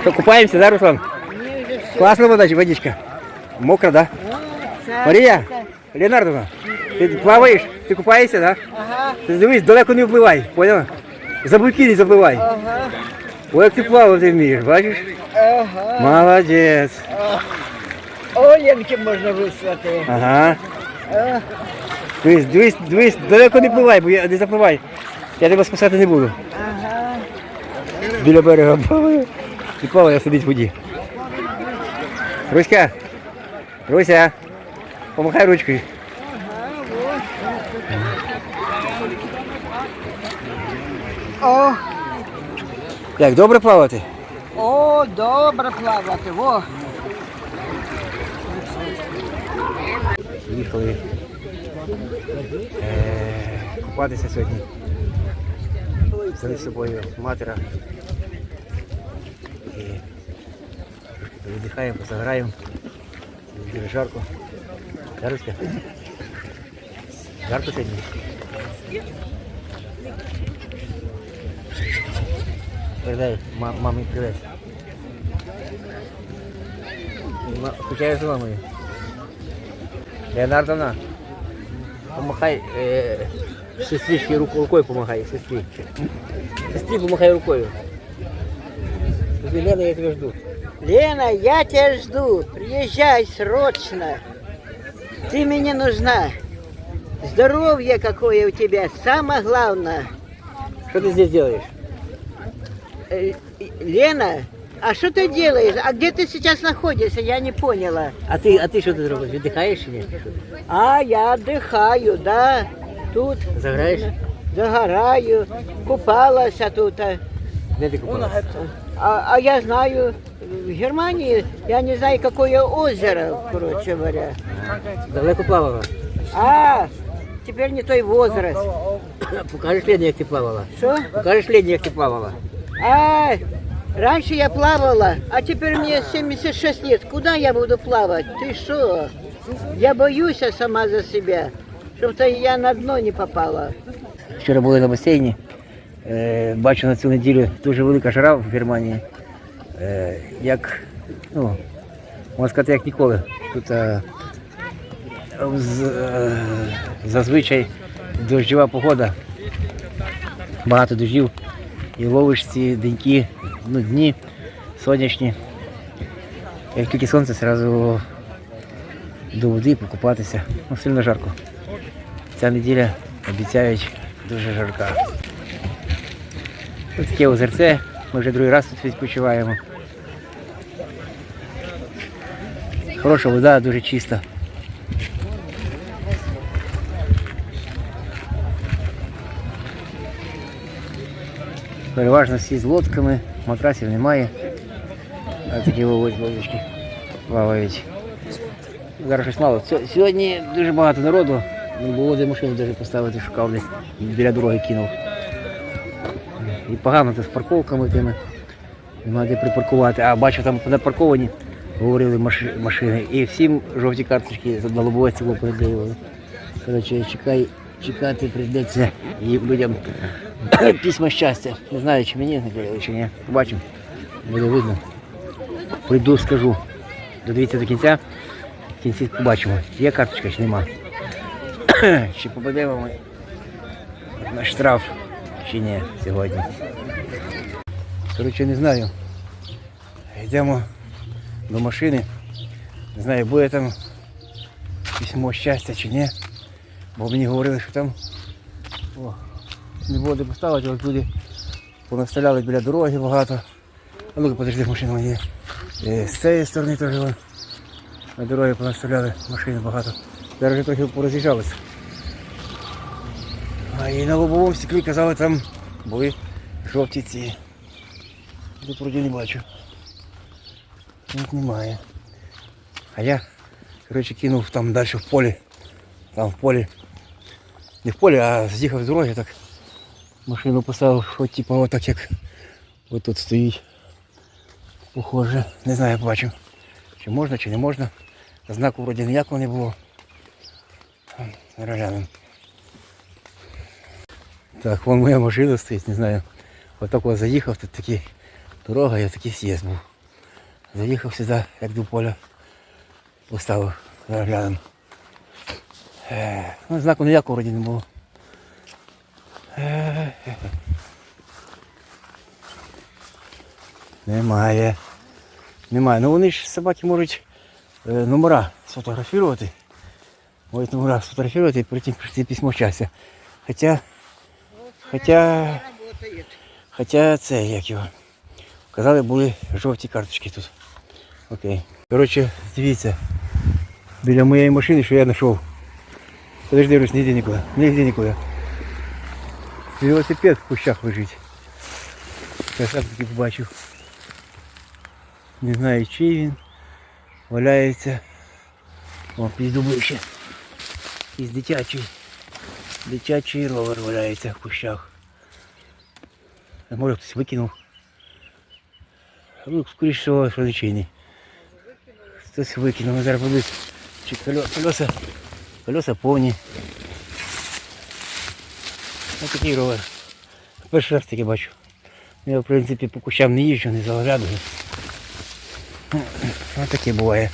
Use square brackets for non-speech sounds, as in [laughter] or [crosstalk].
Что, купаемся, да, Руслан? Уже вода, водичка. Мокро, да? Марія, Леонардовна, ти плаваєш? Ти купаєшся, да? Ага, Ти дивись, далеко не впливай, поняла? За буйки не запливай. ага, Ой, як ти плавати вмієш, бачиш? ага. Молодець. Оленки можна вислати. Ага. Дивись, дивись, дивись, далеко не пливай, бо я не запливай. Я тебе спасати не буду. Біля берега плаваю. І плаває сидить в воді. Руська, Руся, помахай ручкою. О, Як, добре плавати? о, добре плавати. Во. Їхали е, купатися сьогодні. Взяли з собою матера. Віддихаємо, позаграємо. Дуже жарко. Жарко? Жарко сьогодні? Передай ма- мамі привіт. Ма- Скучаю за мамою. Леонардовна, помахай э, сестричке руку, рукой помахай, сестре. Сестре помахай рукой. Лена, я тебя жду. Лена, я тебя жду. Приезжай срочно. Ты мне нужна. Здоровье какое у тебя, самое главное. Что ты здесь делаешь? Э, Лена, а что ты делаешь? А где ты сейчас находишься? Я не поняла. А ты, а ты что ты делаешь? Отдыхаешь или нет? А, я отдыхаю, да. Тут Заграешь? загораю, купалась тут. а. Купалась? А, а я знаю, в Германии, я не знаю, какое озеро, короче говоря. Далеко плавала? А, теперь не той возраст. [coughs] Покажешь Лене, як ти плавала? Что? Покажешь Лене, як ти плавала? А, раньше я плавала, а теперь мне 76 лет. Куда я буду плавать? Ты что? Я боюсь сама за себя, чтобы я на дно не попала. Вчора були на басейні. Е, бачу на цю неділю дуже велика жара в Германії. Е, як, ну, можна сказати, як ніколи. Тут е, з, е, зазвичай дощова погода. Багато дощів. І ловиш ці деньки, ну, дні сонячні. Як тільки сонце, одразу до води покупатися. Ну, сильно жарко. Ця неділя обіцяють дуже жарка. Ось таке озерце. Ми вже другий раз тут відпочиваємо. Хороша вода, дуже чиста. Переважно всі з лодками, матрасів немає. А такі ось лодочки плавають. Зараз щось мало. Сьо- Сьогодні дуже багато народу. Не було де машину навіть поставити, шукав десь біля дороги кинув. І погано це з парковками тими. Нема де припаркувати. А бачу, там запарковані, говорили машини. І всім жовті карточки на лобове стекло переклеювали. Коротше, чекай, чекати прийдеться і людям [coughs] письма щастя. Не знаю, чи мені наклеїли, чи ні. Побачимо. Буде видно. Прийду, скажу. Додивіться до кінця. В кінці побачимо, є карточка чи нема. [coughs] чи попадемо ми на штраф чи ні сьогодні. Коротше, не знаю. Йдемо до машини. Не знаю, буде там письмо щастя чи ні. Бо мені говорили, що там о, не було де поставити, ось люди понаставляли біля дороги багато. А ну-ка, подожди, машина мені. Е, З цієї сторони теж на дорогі понаставляли машини багато. Зараз трохи пороз'їжджалися. А і на лобовому стеклі казали, там були жовті ці. Тут вроді не бачу. Тут немає. А я, коротше, кинув там далі в полі. Там в полі. Не в полі, а з'їхав з дороги так. Машину поставив, от типу отак як от тут стоїть. Похоже. Не знаю, як бачу. Чи можна, чи не можна. Знаку вроді ніякого не було. Глянемо. Так, вон моя машина стоїть, не знаю. Отак от заїхав, тут такі дорога, я такий з'їзд був. Заїхав сюди, як до поля, поставив рядом. Е, Ну, знаку ніякого вроді не було. Е, Немає. Немає. Ну вони ж собаки можуть е, номера сфотографувати. Можуть номера сфотографувати і потім прийти письмо щастя. Хоча, хоча, Работает. хоча це як його. Казали, були жовті карточки тут. Окей. Коротше, дивіться. Біля моєї машини, що я знайшов. Подожди, Русь, не йди нікуди. Не йди нікуди. Велосипед в кущах лежить. Я сам таки побачив. Не знаю, чий він. Валяється. О, пізду ближче. Якийсь дитячий. Дитячий ровер валяється в кущах. Може хтось викинув. Ну, скоріше всього, що нічийний. Хтось викинув. Зараз подивись, чи колеса, колеса повні. Ось такий ровер. Перший раз таке бачу. Я, в принципі, по кущам не їжджу, не заглядую. Ось таке буває.